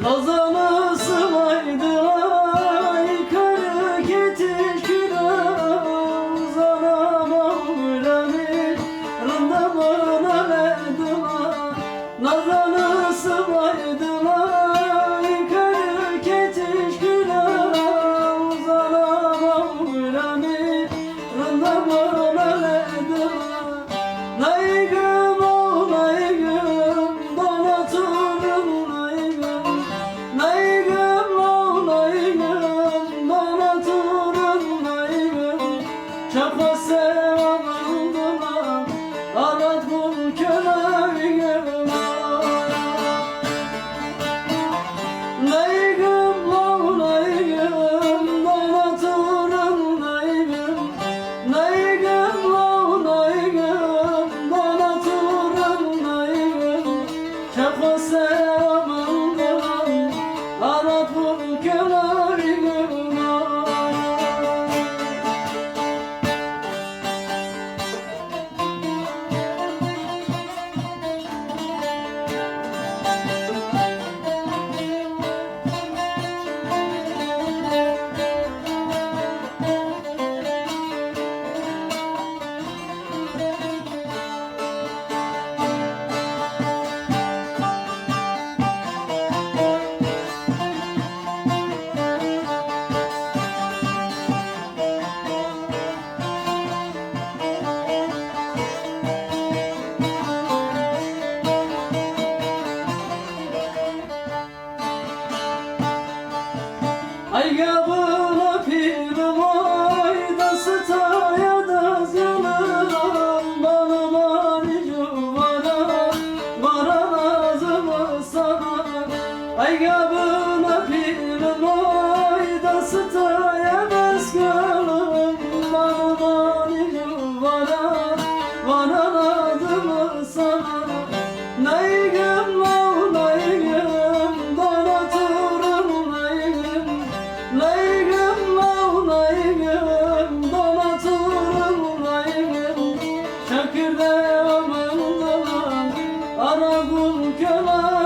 老子们。Kadmur köle. Ay gabına pirim oy da staya da zanam Bana manicu bana Ay gabına pirim oy da staya da zanam kul köle